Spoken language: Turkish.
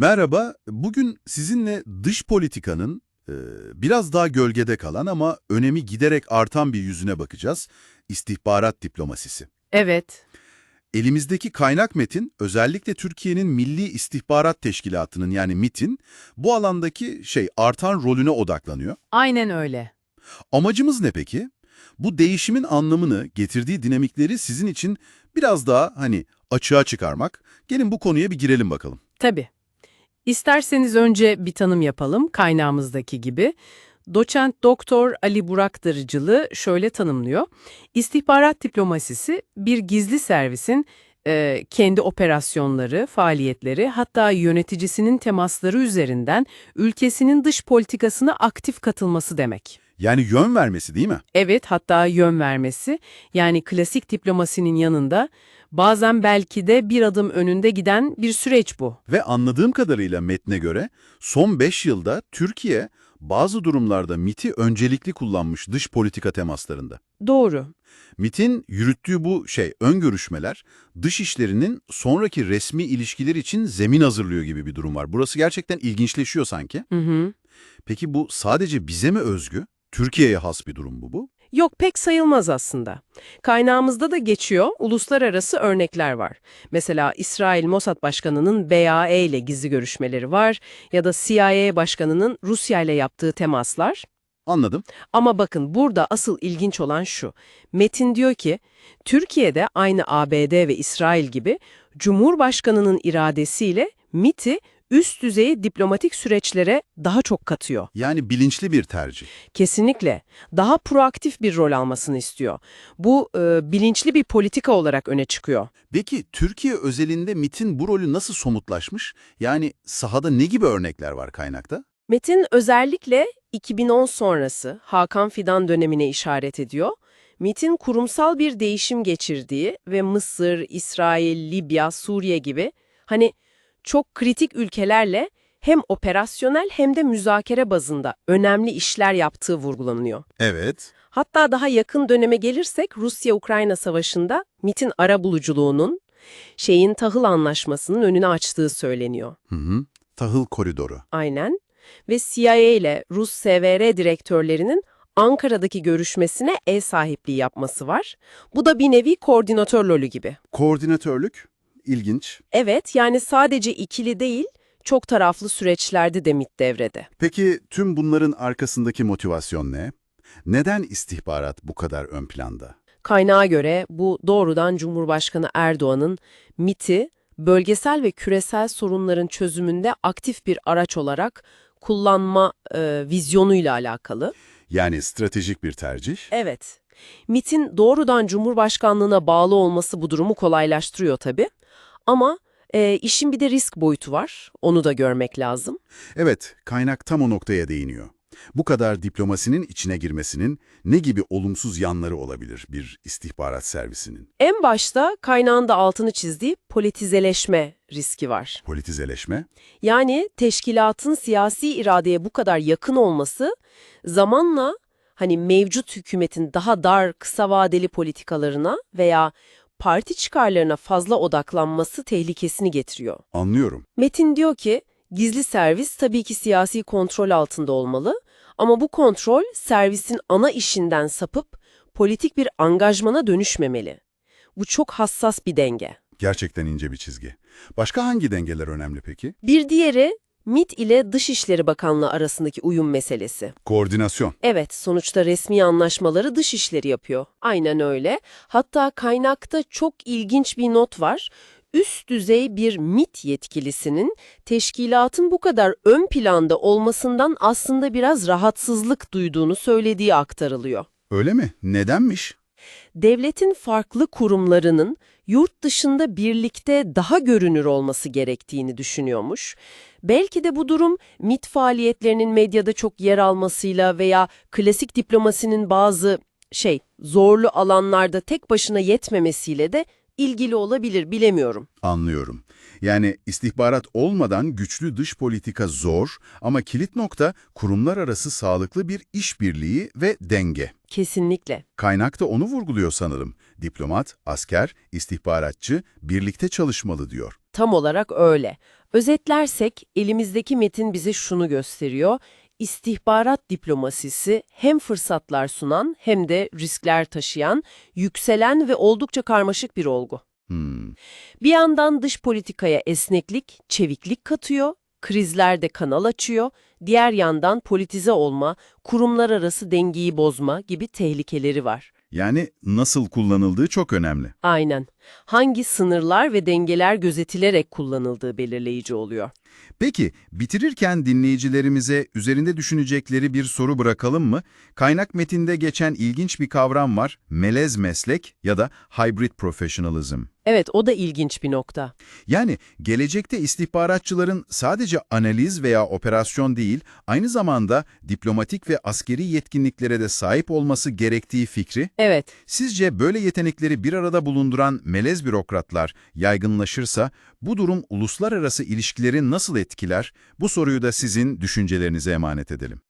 Merhaba, bugün sizinle dış politikanın e, biraz daha gölgede kalan ama önemi giderek artan bir yüzüne bakacağız. İstihbarat diplomasisi. Evet, Elimizdeki kaynak metin özellikle Türkiye'nin Milli İstihbarat Teşkilatı'nın yani MIT'in bu alandaki şey artan rolüne odaklanıyor. aynen öyle. Amacımız ne peki? Bu değişimin anlamını, getirdiği dinamikleri sizin için biraz daha hani açığa çıkarmak. Gelin bu konuya bir girelim bakalım. Tabii. İsterseniz önce bir tanım yapalım kaynağımızdaki gibi. Doçent Doktor Ali Burak Darıcılı şöyle tanımlıyor. İstihbarat diplomasisi bir gizli servisin e, kendi operasyonları, faaliyetleri hatta yöneticisinin temasları üzerinden ülkesinin dış politikasına aktif katılması demek. Yani yön vermesi değil mi? Evet, hatta yön vermesi, yani klasik diplomasinin yanında bazen belki de bir adım önünde giden bir süreç bu. Ve anladığım kadarıyla metne göre son 5 yılda Türkiye bazı durumlarda MIT'i öncelikli kullanmış dış politika temaslarında. Doğru. MIT'in yürüttüğü bu şey ön görüşmeler dış işlerinin sonraki resmi ilişkiler için zemin hazırlıyor gibi bir durum var. Burası gerçekten ilginçleşiyor sanki. Hı hı. Peki bu sadece bize mi özgü? Türkiye'ye has bir durum bu bu. Yok pek sayılmaz aslında. Kaynağımızda da geçiyor, uluslararası örnekler var. Mesela İsrail Mossad Başkanı'nın BAE ile gizli görüşmeleri var ya da CIA Başkanı'nın Rusya ile yaptığı temaslar. Anladım. Ama bakın burada asıl ilginç olan şu. Metin diyor ki, Türkiye'de aynı ABD ve İsrail gibi Cumhurbaşkanı'nın iradesiyle MIT'i üst düzey diplomatik süreçlere daha çok katıyor. Yani bilinçli bir tercih. Kesinlikle. Daha proaktif bir rol almasını istiyor. Bu e, bilinçli bir politika olarak öne çıkıyor. Peki Türkiye özelinde MIT'in bu rolü nasıl somutlaşmış? Yani sahada ne gibi örnekler var kaynakta? Metin özellikle 2010 sonrası Hakan Fidan dönemine işaret ediyor. MIT'in kurumsal bir değişim geçirdiği ve Mısır, İsrail, Libya, Suriye gibi hani çok kritik ülkelerle hem operasyonel hem de müzakere bazında önemli işler yaptığı vurgulanıyor. Evet. Hatta daha yakın döneme gelirsek Rusya-Ukrayna savaşında MIT'in arabuluculuğunun şeyin tahıl anlaşmasının önünü açtığı söyleniyor. Hı hı. Tahıl koridoru. Aynen. Ve CIA ile Rus SVR direktörlerinin Ankara'daki görüşmesine ev sahipliği yapması var. Bu da bir nevi koordinatör rolü gibi. Koordinatörlük. İlginç. Evet, yani sadece ikili değil, çok taraflı süreçlerde de MIT devrede. Peki tüm bunların arkasındaki motivasyon ne? Neden istihbarat bu kadar ön planda? Kaynağa göre bu doğrudan Cumhurbaşkanı Erdoğan'ın MIT'i bölgesel ve küresel sorunların çözümünde aktif bir araç olarak kullanma e, vizyonuyla alakalı. Yani stratejik bir tercih. Evet, MIT'in doğrudan Cumhurbaşkanlığına bağlı olması bu durumu kolaylaştırıyor tabii. Ama e, işin bir de risk boyutu var, onu da görmek lazım. Evet, kaynak tam o noktaya değiniyor. Bu kadar diplomasinin içine girmesinin ne gibi olumsuz yanları olabilir bir istihbarat servisinin? En başta kaynağın da altını çizdiği politizeleşme riski var. Politizeleşme? Yani teşkilatın siyasi iradeye bu kadar yakın olması zamanla hani mevcut hükümetin daha dar kısa vadeli politikalarına veya parti çıkarlarına fazla odaklanması tehlikesini getiriyor. Anlıyorum. Metin diyor ki gizli servis tabii ki siyasi kontrol altında olmalı ama bu kontrol servisin ana işinden sapıp politik bir angajmana dönüşmemeli. Bu çok hassas bir denge. Gerçekten ince bir çizgi. Başka hangi dengeler önemli peki? Bir diğeri MİT ile Dışişleri Bakanlığı arasındaki uyum meselesi. Koordinasyon. Evet, sonuçta resmi anlaşmaları Dışişleri yapıyor. Aynen öyle. Hatta kaynakta çok ilginç bir not var. Üst düzey bir MİT yetkilisinin teşkilatın bu kadar ön planda olmasından aslında biraz rahatsızlık duyduğunu söylediği aktarılıyor. Öyle mi? Nedenmiş? Devletin farklı kurumlarının yurt dışında birlikte daha görünür olması gerektiğini düşünüyormuş. Belki de bu durum MIT faaliyetlerinin medyada çok yer almasıyla veya klasik diplomasinin bazı şey zorlu alanlarda tek başına yetmemesiyle de ilgili olabilir bilemiyorum. Anlıyorum. Yani istihbarat olmadan güçlü dış politika zor ama kilit nokta kurumlar arası sağlıklı bir işbirliği ve denge. Kesinlikle. Kaynak da onu vurguluyor sanırım. Diplomat, asker, istihbaratçı birlikte çalışmalı diyor. Tam olarak öyle. Özetlersek elimizdeki metin bize şunu gösteriyor. İstihbarat diplomasisi hem fırsatlar sunan hem de riskler taşıyan, yükselen ve oldukça karmaşık bir olgu. Hmm. Bir yandan dış politikaya esneklik, çeviklik katıyor, krizlerde kanal açıyor, diğer yandan politize olma, kurumlar arası dengeyi bozma gibi tehlikeleri var. Yani nasıl kullanıldığı çok önemli. Aynen. Hangi sınırlar ve dengeler gözetilerek kullanıldığı belirleyici oluyor. Peki, bitirirken dinleyicilerimize üzerinde düşünecekleri bir soru bırakalım mı? Kaynak metinde geçen ilginç bir kavram var, melez meslek ya da hybrid professionalism. Evet, o da ilginç bir nokta. Yani gelecekte istihbaratçıların sadece analiz veya operasyon değil, aynı zamanda diplomatik ve askeri yetkinliklere de sahip olması gerektiği fikri, Evet, sizce böyle yetenekleri bir arada bulunduran melez bürokratlar yaygınlaşırsa, bu durum uluslararası ilişkileri nasıl etkiler? Bu soruyu da sizin düşüncelerinize emanet edelim.